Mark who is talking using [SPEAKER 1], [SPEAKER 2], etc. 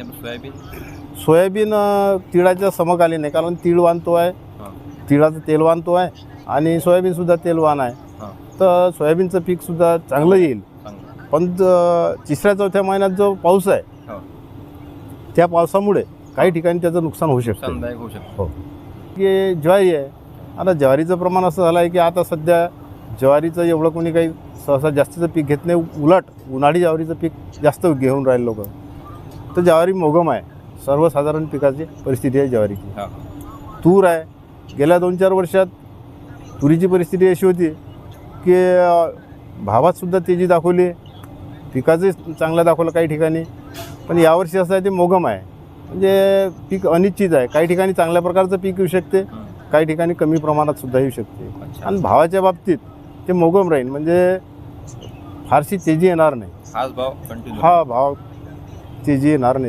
[SPEAKER 1] आपलं soybean?
[SPEAKER 2] Soybean अ, तिळाच्या समकालीन आहे कारण तीळ वाहतो आहे.
[SPEAKER 1] हां.
[SPEAKER 2] तिळाचं तेल वाहतो आहे आणि सोयाबीनसुद्धा तेलवान आहे.
[SPEAKER 1] हां.
[SPEAKER 2] तर सोयाबीनचं पीकसुद्धा चांगलं येईल.
[SPEAKER 1] चांगलं.
[SPEAKER 2] पण ज- तिसऱ्या चौथ्या महिन्यात जो पाऊस आहे
[SPEAKER 1] हो.
[SPEAKER 2] त्या पावसामुळे काही ठिकाणी त्याचं नुकसान होऊ शकतं.
[SPEAKER 1] नुकसानदायक होऊ शकतो.
[SPEAKER 2] हो. की ज्वारी आहे. आता ज्वारीचं प्रमाण असं झालं आहे की आता सध्या ज्वारीचं एवढं कोणी काही सहसा जास्तीचं पीक घेत नाही. उलट उन्हाळी ज्वारीचं पीक जास्त घेऊन राहिले लोक. तर ज्वारी मोगम आहे. सर्वसाधारण पिकाची परिस्थिती आहे ज्वारीची.
[SPEAKER 1] हां.
[SPEAKER 2] तूर आहे. गेल्या दोन चार वर्षात तुरीची परिस्थिती अशी होती की भावातसुद्धा तेजी दाखवली. पिकाचे चांगलं दाखवलं काही ठिकाणी. पण यावर्षी असं आहे ते मोगम आहे. म्हणजे पीक अनिश्चित आहे. काही ठिकाणी चांगल्या प्रकारचं पीक येऊ शकते. काही ठिकाणी कमी प्रमाणात सुद्धा येऊ शकते. आणि भावाच्या बाबतीत ते मोगम राहील. म्हणजे फारशी तेजी येणार नाही.
[SPEAKER 1] हाच भाव कंटिन्यू
[SPEAKER 2] हा भाव तेजी येणार नाही.